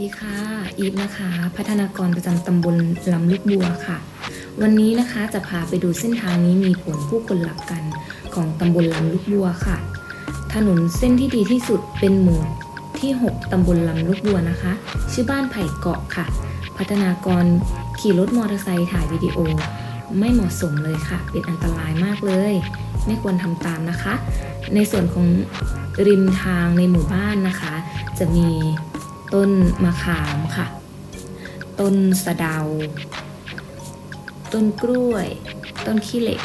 ดีค่ะ อีฟนะคะ พัฒนากรประจำตำบลลำลูกบัวค่ะ วันนี้นะคะจะพาไปดูเส้นทางนี้มีผลผู้คนหลักกันของตำบลลำลูกบัวค่ะ ถนนเส้นที่ดีที่สุดเป็นหมู่ที่ 6 ตำบลลำลูกบัวนะคะ ชื่อบ้านไผ่เกาะค่ะ พัฒนากรขี่รถมอเตอร์ไซค์ถ่ายวิดีโอ ไม่เหมาะสมเลยค่ะ เป็นอันตรายมากเลย ไม่ควรทำตามนะคะ ในส่วนของริมทางในหมู่บ้านนะคะ จะมี ต้นมะขามค่ะ ต้นสะเดา ต้นกล้วย ต้นขี้เหล็ก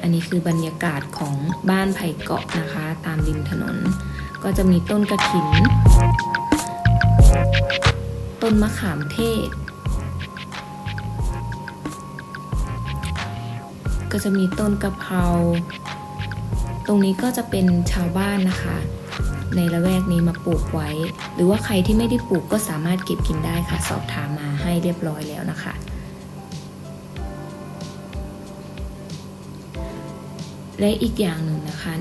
อันนี้คือบรรยากาศของบ้านไผ่เกาะนะคะ ตามริมถนน ก็จะมีต้นกระถิน ต้นมะขามเทศ ก็จะมีต้นกะเพรา ตรงนี้ก็จะเป็นชาวบ้านนะคะ ในละแวกนี้มาปลูกไว้ หรือว่าใครที่ไม่ได้ปลูกก็สามารถเก็บกินได้ค่ะ สอบถามมาให้เรียบร้อยแล้วนะคะ และอีกอย่างหนึ่งนะคะ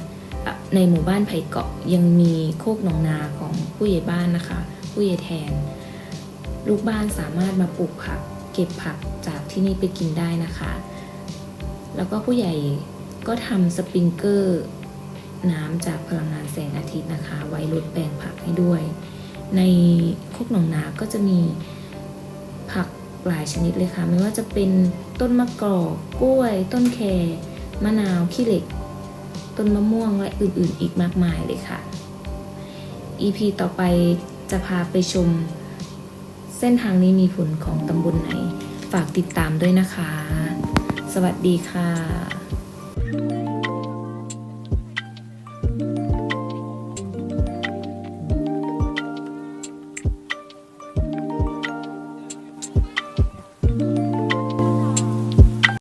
ในหมู่บ้านไผ่เกาะยังมีโคกหนองนาของผู้ใหญ่บ้านนะคะ ผู้ใหญ่แทน ลูกบ้านสามารถมาปลูกผัก เก็บผักจากที่นี่ไปกินได้นะคะ แล้วก็ผู้ใหญ่ก็ทำสปริงเกอร์ น้ำจากพลังงานแสงอาทิตย์นะคะ ไว้ลดแปลงผักให้ด้วย ในโคกหนองนาก็จะมีผักหลายชนิดเลยค่ะ ไม่ว่าจะเป็นต้นมะกอกกล้วย ต้นแครมะนาวขี้เหล็ก ต้นมะม่วงและอื่นๆ อีกมากมายเลยค่ะ EP ต่อไปจะพาไปชม เส้นทางนี้มีผลของตำบลไหน ฝากติดตามด้วยนะคะ สวัสดีค่ะ